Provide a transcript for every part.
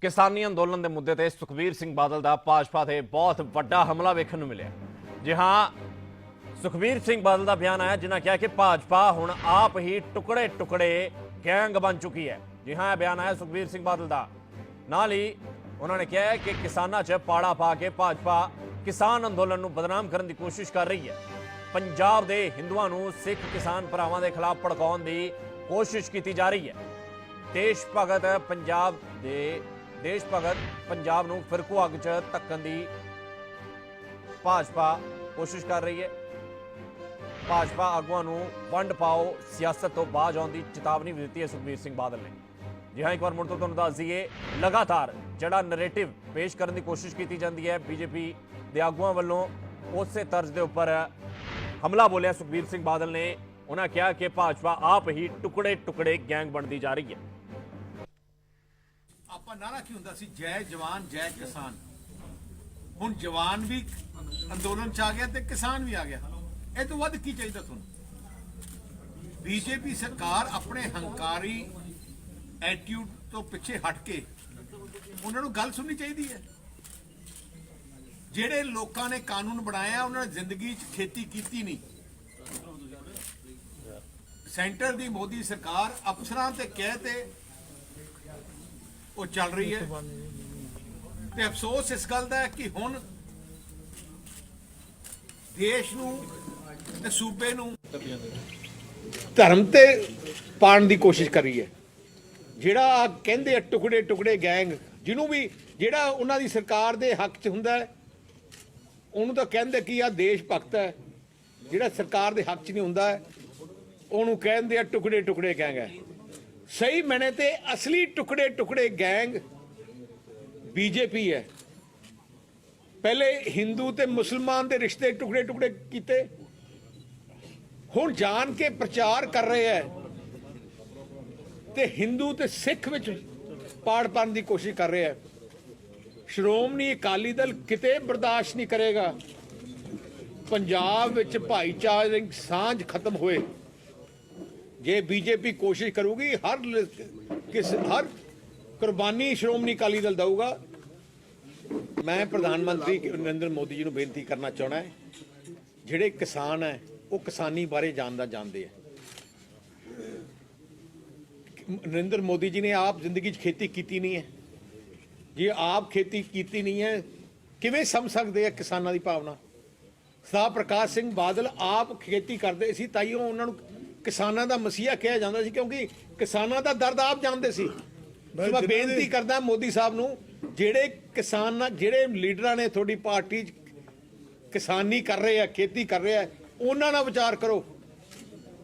ਕਿਸਾਨੀ ਅੰਦੋਲਨ ਦੇ ਮੁੱਦੇ ਤੇ ਸੁਖਬੀਰ ਸਿੰਘ ਬਾਦਲ ਦਾ ਭਾਜਪਾ ਤੇ ਬਹੁਤ ਵੱਡਾ ਹਮਲਾ ਵੇਖਣ ਨੂੰ ਮਿਲਿਆ। ਜੀ ਹਾਂ, ਸੁਖਬੀਰ ਸਿੰਘ ਬਾਦਲ ਦਾ ਬਿਆਨ ਆਇਆ, ਜਿਨ੍ਹਾਂ ਕਿਹਾ ਕਿ ਭਾਜਪਾ ਹੁਣ ਆਪ ਹੀ ਟੁਕੜੇ ਟੁਕੜੇ ਗੈਂਗ ਬਣ ਚੁੱਕੀ ਹੈ। ਜੀ ਹਾਂ, ਇਹ ਬਿਆਨ ਆਇਆ ਸੁਖਬੀਰ ਸਿੰਘ ਬਾਦਲ ਦਾ। ਨਾਲ ਹੀ ਉਹਨਾਂ ਨੇ ਕਿਹਾ ਕਿ ਕਿਸਾਨਾਂ 'ਚ ਪਾੜਾ ਪਾ ਕੇ ਭਾਜਪਾ ਕਿਸਾਨ ਅੰਦੋਲਨ ਨੂੰ ਬਦਨਾਮ ਕਰਨ ਦੀ ਕੋਸ਼ਿਸ਼ ਕਰ ਰਹੀ ਹੈ। ਪੰਜਾਬ ਦੇ ਹਿੰਦੂਆਂ ਨੂੰ ਸਿੱਖ ਕਿਸਾਨ ਭਰਾਵਾਂ ਦੇ ਖਿਲਾਫ ਭੜਕਾਉਣ ਦੀ ਕੋਸ਼ਿਸ਼ ਕੀਤੀ ਜਾ ਰਹੀ ਹੈ। ਦੇਸ਼ ਭਗਤ ਪੰਜਾਬ ਦੇ ਦੇਸ਼ ਭਗਤ ਪੰਜਾਬ ਨੂੰ ਫਿਰਕੂ ਅੱਗ 'ਚ ਧੱਕਣ ਦੀ ਭਾਜਪਾ ਕੋਸ਼ਿਸ਼ ਕਰ ਰਹੀ ਹੈ। ਭਾਜਪਾ ਆਗੂਆਂ ਨੂੰ ਵੰਡ ਪਾਓ, ਸਿਆਸਤ ਤੋਂ ਬਾਜ ਆਉਣ ਦੀ ਚੇਤਾਵਨੀ ਵੀ ਦਿੱਤੀ ਹੈ ਸੁਖਬੀਰ ਸਿੰਘ ਬਾਦਲ ਨੇ। ਜੀ ਹਾਂ, ਇੱਕ ਵਾਰ ਮੁੜ ਤੋਂ ਤੁਹਾਨੂੰ ਦੱਸ ਦਈਏ, ਲਗਾਤਾਰ ਜਿਹੜਾ ਨੈਰੇਟਿਵ ਪੇਸ਼ ਕਰਨ ਦੀ ਕੋਸ਼ਿਸ਼ ਕੀਤੀ ਜਾਂਦੀ ਹੈ, ਬੀਜੇਪੀ ਦੇ ਆਗੂਆਂ ਵੱਲੋਂ, ਉਸੇ ਤਰਜ਼ ਦੇ ਉੱਪਰ ਹਮਲਾ ਬੋਲਿਆ ਸੁਖਬੀਰ ਸਿੰਘ ਬਾਦਲ ਨੇ। ਉਹਨਾਂ ਕਿਹਾ ਕਿ ਭਾਜਪਾ ਆਪ ਹੀ ਟੁਕੜੇ ਟੁਕੜੇ ਗੈਂਗ ਬਣਦੀ ਜਾ ਰਹੀ ਹੈ। ਆਪਾਂ ਨਾਰਾ ਕੀ ਹੁੰਦਾ ਸੀ? ਜੈ ਜਵਾਨ, ਜੈ ਕਿਸਾਨ। ਹੁਣ ਜਵਾਨ ਵੀ ਅੰਦੋਲਨ ਚ ਆ ਗਿਆ ਤੇ ਕਿਸਾਨ ਵੀ ਆ ਗਿਆ। ਇਹ ਤੋਂ ਵੱਧ ਕੀ ਚਾਹੀਦਾ ਤੁਹਾਨੂੰ? ਬੀਜੇਪੀ ਸਰਕਾਰ ਆਪਣੇ ਹੰਕਾਰੀ ਐਟੀਟਿਊਡ ਤੋਂ ਪਿੱਛੇ ਹਟ ਕੇ ਉਹਨਾਂ ਨੂੰ ਗੱਲ ਸੁਣਨੀ ਚਾਹੀਦੀ ਹੈ। ਜਿਹੜੇ ਲੋਕਾਂ ਨੇ ਕਾਨੂੰਨ ਬਣਾਇਆ, ਉਹਨਾਂ ਨੇ ਜ਼ਿੰਦਗੀ 'ਚ ਖੇਤੀ ਕੀਤੀ ਨਹੀਂ। ਸੈਂਟਰ ਦੀ ਮੋਦੀ ਸਰਕਾਰ ਅਫਸਰਾਂ ਤੇ ਕਹਿ ਤੇ ਉਹ ਚੱਲ ਰਹੀ ਹੈ। ਤੇ ਅਫਸੋਸ ਇਸ ਗੱਲ ਦਾ ਹੈ ਕਿ ਹੁਣ ਦੇਸ਼ ਨੂੰ ਤੇ ਸੂਬੇ ਨੂੰ ਧਰਮ ਤੇ ਪਾਣ ਦੀ ਕੋਸ਼ਿਸ਼ ਕਰ ਰਹੀ ਹੈ। ਜਿਹੜਾ ਆਹ ਕਹਿੰਦੇ ਆ ਟੁਕੜੇ ਟੁਕੜੇ ਗੈਂਗ ਜਿਹਨੂੰ ਵੀ ਜਿਹੜਾ ਉਹਨਾਂ ਦੀ ਸਰਕਾਰ ਦੇ ਹੱਕ 'ਚ ਹੁੰਦਾ ਹੈ ਉਹਨੂੰ ਤਾਂ ਕਹਿੰਦੇ ਕਿ ਆ ਦੇਸ਼ ਭਗਤ ਹੈ। ਜਿਹੜਾ ਸਰਕਾਰ ਦੇ ਹੱਕ 'ਚ ਨਹੀਂ ਹੁੰਦਾ ਹੈ, ਉਹਨੂੰ ਕਹਿੰਦੇ ਆ ਟੁਕੜੇ ਟੁਕੜੇ ਗੈਂਗ ਹੈ। ਸਹੀ ਮੈਨੇ ਤੇ ਅਸਲੀ ਟੁਕੜੇ ਟੁਕੜੇ ਗੈਂਗ ਬੀਜੇਪੀ ਹੈ। ਪਹਿਲੇ ਹਿੰਦੂ ਤੇ ਮੁਸਲਮਾਨ ਦੇ ਰਿਸ਼ਤੇ ਟੁਕੜੇ ਟੁਕੜੇ ਕੀਤੇ। ਹੁਣ ਜਾਣ ਕੇ ਪ੍ਰਚਾਰ ਕਰ ਰਹੇ ਹੈ। ਤੇ ਹਿੰਦੂ ਤੇ ਸਿੱਖ ਵਿੱਚ ਪਾੜ ਪਾਉਣ ਦੀ ਕੋਸ਼ਿਸ਼ ਕਰ ਰਿਹਾ ਹੈ। ਸ਼੍ਰੋਮਣੀ ਅਕਾਲੀ ਦਲ ਕਿਤੇ ਬਰਦਾਸ਼ਤ ਨਹੀਂ ਕਰੇਗਾ। ਪੰਜਾਬ ਵਿੱਚ ਭਾਈਚਾਰਕ ਸਾਂਝ ਖਤਮ ਹੋਏ। ਜੇ ਬੀਜੇਪੀ ਕੋਸ਼ਿਸ਼ ਕਰੂਗੀ, ਹਰ ਕਿਸ, ਹਰ ਕੁਰਬਾਨੀ ਸ਼੍ਰੋਮਣੀ ਅਕਾਲੀ ਦਲ ਦਊਗਾ। ਮੈਂ ਪ੍ਰਧਾਨ ਮੰਤਰੀ ਨਰਿੰਦਰ ਮੋਦੀ ਜੀ ਨੂੰ ਬੇਨਤੀ ਕਰਨਾ ਚਾਹਣਾ ਹੈ, ਜਿਹੜੇ ਕਿਸਾਨ ਹੈ, ਉਹ ਕਿਸਾਨੀ ਬਾਰੇ ਜਾਣਦਾ ਜਾਣਦੇ ਹੈ। ਨਰਿੰਦਰ ਮੋਦੀ ਜੀ ਨੇ ਆਪ ਜ਼ਿੰਦਗੀ 'ਚ ਖੇਤੀ ਕੀਤੀ ਨਹੀਂ ਹੈ। ਜੇ ਆਪ ਖੇਤੀ ਕੀਤੀ ਨਹੀਂ ਹੈ, ਕਿਵੇਂ ਸਮਝ ਸਕਦੇ ਆ ਕਿਸਾਨਾਂ ਦੀ ਭਾਵਨਾ? ਸਰਦਾਰ ਪ੍ਰਕਾਸ਼ ਸਿੰਘ ਬਾਦਲ ਆਪ ਖੇਤੀ ਕਰਦੇ ਸੀ ਤਾਈਓ ਉਹਨਾਂ ਨੂੰ ਕਿਸਾਨਾਂ ਦਾ ਮਸੀਹਾ ਕਿਹਾ ਜਾਂਦਾ ਸੀ ਕਿਉਂਕਿ ਕਿਸਾਨਾਂ ਦਾ ਦਰਦ ਆਪ ਜਾਣਦੇ ਸੀ। ਸੋ ਮੈਂ ਬੇਨਤੀ ਕਰਦਾ ਮੋਦੀ ਸਾਹਿਬ ਨੂੰ ਜਿਹੜੇ ਕਿਸਾਨ ਜਿਹੜੇ ਲੀਡਰਾਂ ਨੇ ਤੁਹਾਡੀ ਪਾਰਟੀ 'ਚ ਕਿਸਾਨੀ ਕਰ ਰਹੇ ਆ ਖੇਤੀ ਕਰ ਰਹੇ ਆ ਉਹਨਾਂ ਨਾਲ ਵਿਚਾਰ ਕਰੋ।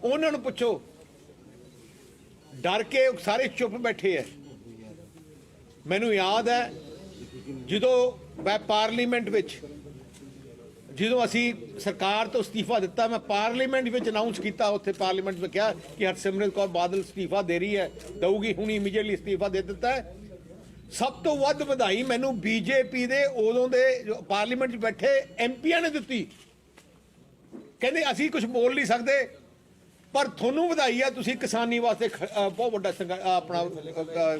ਉਹਨਾਂ ਨੂੰ ਪੁੱਛੋ। ਡਰ ਕੇ ਸਾਰੇ ਚੁੱਪ ਬੈਠੇ ਐ ਮੈਨੂੰ ਯਾਦ ਹੈ ਜਦੋਂ ਮੈਂ ਪਾਰਲੀਮੈਂਟ ਵਿੱਚ ਜਦੋਂ ਅਸੀਂ ਸਰਕਾਰ ਤੋਂ ਅਸਤੀਫਾ ਦਿੱਤਾ, ਮੈਂ ਪਾਰਲੀਮੈਂਟ ਵਿੱਚ ਅਨਾਉਂਸ ਕੀਤਾ, ਉੱਥੇ ਪਾਰਲੀਮੈਂਟ ਵਿੱਚ ਕਿਹਾ ਕਿ ਹਰਸਿਮਰਤ ਕੌਰ ਬਾਦਲ ਅਸਤੀਫਾ ਦੇ ਰਹੀ ਹੈ, ਦਊਗੀ, ਹੁਣ ਇਮੀਡੀਏਟਲੀ ਅਸਤੀਫਾ ਦੇ ਦਿੱਤਾ ਹੈ। ਸਭ ਤੋਂ ਵੱਧ ਵਧਾਈ ਮੈਨੂੰ ਬੀਜੇਪੀ ਦੇ, ਉਦੋਂ ਦੇ ਪਾਰਲੀਮੈਂਟ 'ਚ ਬੈਠੇ ਐਮਪੀਆਂ ਨੇ ਦਿੱਤੀ। ਕਹਿੰਦੇ ਅਸੀਂ ਕੁਝ ਬੋਲ ਨਹੀਂ ਸਕਦੇ, ਪਰ ਤੁਹਾਨੂੰ ਵਧਾਈ ਆ ਤੁਸੀਂ ਕਿਸਾਨੀ ਵਾਸਤੇ ਖ- ਬਹੁਤ ਵੱਡਾ ਆਪਣਾ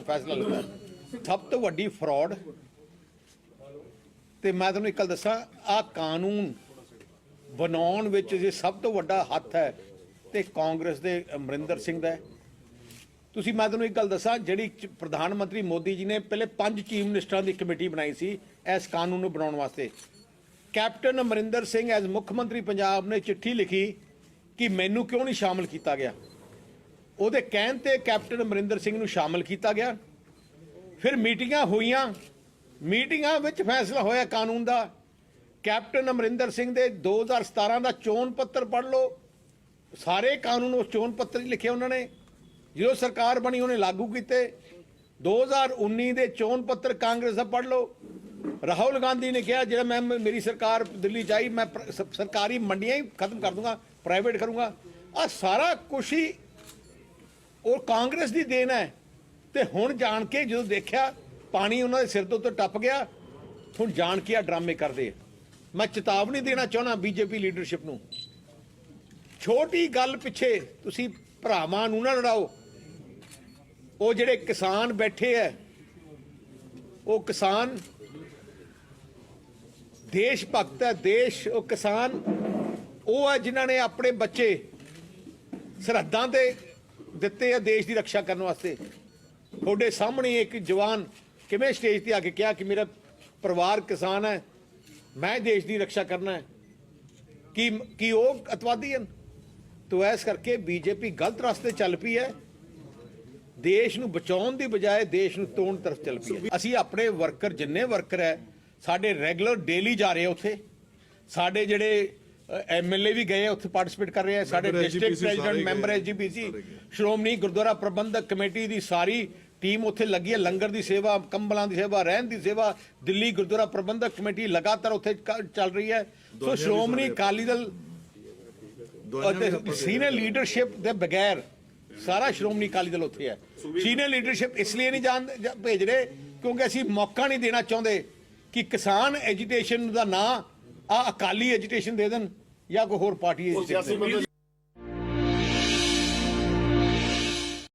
ਫੈਸਲਾ ਲਿਆ। ਸਭ ਤੋਂ ਵੱਡੀ ਫਰਾਡ ਤੇ ਮੈਂ ਤੁਹਾਨੂੰ ਇੱਕ ਗੱਲ ਦੱਸਾਂ ਆ ਕਾਨੂੰਨ ਬਣਾਉਣ ਵਿੱਚ ਜੇ ਸਭ ਤੋਂ ਵੱਡਾ ਹੱਥ ਹੈ ਤੇ ਕਾਂਗਰਸ ਦੇ ਅਮਰਿੰਦਰ ਸਿੰਘ ਦਾ ਤੁਸੀਂ ਮੈਂ ਤੁਹਾਨੂੰ ਇੱਕ ਗੱਲ ਦੱਸਾਂ, ਜਿਹੜੀ ਪ੍ਰਧਾਨ ਮੰਤਰੀ ਮੋਦੀ ਜੀ ਨੇ ਪਹਿਲੇ ਪੰਜ ਚੀਫ ਮਿਨਿਸਟਰਾਂ ਦੀ ਕਮੇਟੀ ਬਣਾਈ ਸੀ ਇਸ ਕਾਨੂੰਨ ਨੂੰ ਬਣਾਉਣ ਵਾਸਤੇ। ਕੈਪਟਨ ਅਮਰਿੰਦਰ ਸਿੰਘ ਐਜ਼ ਮੁੱਖ ਮੰਤਰੀ ਪੰਜਾਬ ਨੇ ਚਿੱਠੀ ਲਿਖੀ ਕਿ ਮੈਨੂੰ ਕਿਉਂ ਨਹੀਂ ਸ਼ਾਮਲ ਕੀਤਾ ਗਿਆ? ਉਹਦੇ ਕਹਿਣ ਤੇ ਕੈਪਟਨ ਅਮਰਿੰਦਰ ਸਿੰਘ ਨੂੰ ਸ਼ਾਮਲ ਕੀਤਾ ਗਿਆ। ਫਿਰ ਮੀਟਿੰਗਾਂ ਹੋਈਆਂ ਮੀਟਿੰਗਾਂ ਵਿੱਚ ਫੈਸਲਾ ਹੋਇਆ ਕਾਨੂੰਨ ਦਾ। ਕੈਪਟਨ ਅਮਰਿੰਦਰ ਸਿੰਘ ਦੇ 2017 ਦਾ ਚੋਣ ਪੱਤਰ ਪੜ੍ਹ ਲਓ। ਸਾਰੇ ਕਾਨੂੰਨ ਉਸ ਚੋਣ ਪੱਤਰ 'ਚ ਲਿਖੇ ਉਹਨਾਂ ਨੇ। ਜਦੋਂ ਸਰਕਾਰ ਬਣੀ, ਉਹਨੇ ਲਾਗੂ ਕੀਤੇ। 2019 ਦੇ ਚੋਣ ਪੱਤਰ ਕਾਂਗਰਸ ਦਾ ਪੜ੍ਹ ਲਓ। ਰਾਹੁਲ ਗਾਂਧੀ ਨੇ ਕਿਹਾ, ਜਿਹੜਾ ਮੈਂ, ਮੇਰੀ ਸਰਕਾਰ ਦਿੱਲੀ ਚਾਹੀ ਮੈਂ ਸਰਕਾਰੀ ਮੰਡੀਆਂ ਹੀ ਖਤਮ ਕਰ ਦੂੰਗਾ, ਪ੍ਰਾਈਵੇਟ ਕਰੂੰਗਾ। ਆ ਸਾਰਾ ਕੁਛ ਹੀ ਉਹ ਕਾਂਗਰਸ ਦੀ ਦੇਣ ਹੈ। ਤੇ ਹੁਣ ਜਾਣ ਕੇ ਜਦੋਂ ਦੇਖਿਆ ਪਾਣੀ ਉਹਨਾਂ ਦੇ ਸਿਰ ਤੋਂ ਉੱਤੇ ਟੱਪ ਗਿਆ। ਹੁਣ ਜਾਣ ਕੇ ਆ ਡਰਾਮੇ ਕਰਦੇ ਮੈਂ ਚੇਤਾਵਨੀ ਦੇਣਾ ਚਾਹਣਾ ਬੀਜੇਪੀ ਲੀਡਰਸ਼ਿਪ ਨੂੰ। ਛੋਟੀ ਗੱਲ ਪਿੱਛੇ ਤੁਸੀਂ ਭਰਾਵਾਂ ਨੂੰ ਨਾ ਲੜਾਓ। ਉਹ ਜਿਹੜੇ ਕਿਸਾਨ ਬੈਠੇ ਐ, ਉਹ ਕਿਸਾਨ ਦੇਸ਼ ਭਗਤ ਹੈ ਦੇਸ਼, ਉਹ ਕਿਸਾਨ, ਉਹ ਹੈ ਜਿਨ੍ਹਾਂ ਨੇ ਆਪਣੇ ਬੱਚੇ ਸਰਹੱਦਾਂ ਤੇ ਦਿੱਤੇ ਆ ਦੇਸ਼ ਦੀ ਰੱਖਿਆ ਕਰਨ ਵਾਸਤੇ। ਤੁਹਾਡੇ ਸਾਹਮਣੇ ਇੱਕ ਜਵਾਨ ਕਿਵੇਂ ਸਟੇਜ ਤੇ ਆ ਕੇ ਕਿਹਾ ਕਿ ਮੇਰਾ ਪਰਿਵਾਰ ਕਿਸਾਨ ਹੈ ਮੈਂ ਦੇਸ਼ ਦੀ ਰੱਖਿਆ ਕਰਨਾ ਹੈ? ਕੀ ਕੀ ਉਹ ਅਤਵਾਦੀ ਹਨ? ਤੋ ਇਸ ਕਰਕੇ ਬੀਜੇਪੀ ਗਲਤ ਰਸਤੇ ਚੱਲ ਪਈ ਹੈ। ਦੇਸ਼ ਨੂੰ ਬਚਾਉਣ ਦੀ ਬਜਾਏ ਦੇਸ਼ ਨੂੰ ਤੋੜਨ ਤਰਫ ਚੱਲ ਪਈ ਹੈ। ਅਸੀਂ ਆਪਣੇ ਵਰਕਰ ਜਿੰਨੇ ਵਰਕਰ ਹੈ ਸਾਡੇ ਰੈਗੂਲਰ ਡੇਲੀ ਜਾ ਰਹੇ ਉੱਥੇ। ਸਾਡੇ ਜਿਹੜੇ ਐਮਐਲਏ ਵੀ ਗਏ ਉੱਥੇ ਪਾਰਟਿਸਿਪੇਟ ਕਰ ਰਹੇ ਆ। ਸਾਡੇ district president. Member SGPC Shiromani Gurdwara Prabandhak committee ਦੀ ਸਾਰੀ ਟੀਮ ਉੱਥੇ ਲੱਗੀ ਹੈ ਲੰਗਰ ਦੀ ਸੇਵਾ ਕੰਬਲਾਂ ਦੀ ਸੇਵਾ ਰਹਿਣ ਦੀ ਸੇਵਾ ਦਿੱਲੀ ਗੁਰਦੁਆਰਾ ਪ੍ਰਬੰਧਕ ਕਮੇਟੀ ਲਗਾਤਾਰ ਉੱਥੇ ਚੱਲ ਰਹੀ ਹੈ। ਸੋ ਸ਼੍ਰੋਮਣੀ ਸਾਰੇ- ਅਕਾਲੀ ਦਲ ਸੀਨੀਅਰ ਲੀਡਰਸ਼ਿਪ ਦੇ ਬਗੈਰ ਸਾਰਾ ਸ਼੍ਰੋਮਣੀ ਅਕਾਲੀ ਦਲ ਉੱਥੇ ਹੈ। ਸੀਨੀਅਰ ਲੀਡਰਸ਼ਿਪ ਇਸ ਲਈ ਨਹੀਂ ਜਾਣ ਭੇਜ ਰਹੇ ਕਿਉਂਕਿ ਅਸੀਂ ਮੌਕਾ ਨਹੀਂ ਦੇਣਾ ਚਾਹੁੰਦੇ ਕਿ ਕਿਸਾਨ ਐਜੀਟੇਸ਼ਨ ਦਾ ਨਾਂ ਆ ਅਕਾਲੀ ਐਜੀਟੇਸ਼ਨ ਦੇ ਦੇਣ ਜਾਂ ਕੋਈ ਹੋਰ ਪਾਰਟੀ ਐਜੀਟੇਸ਼ਨ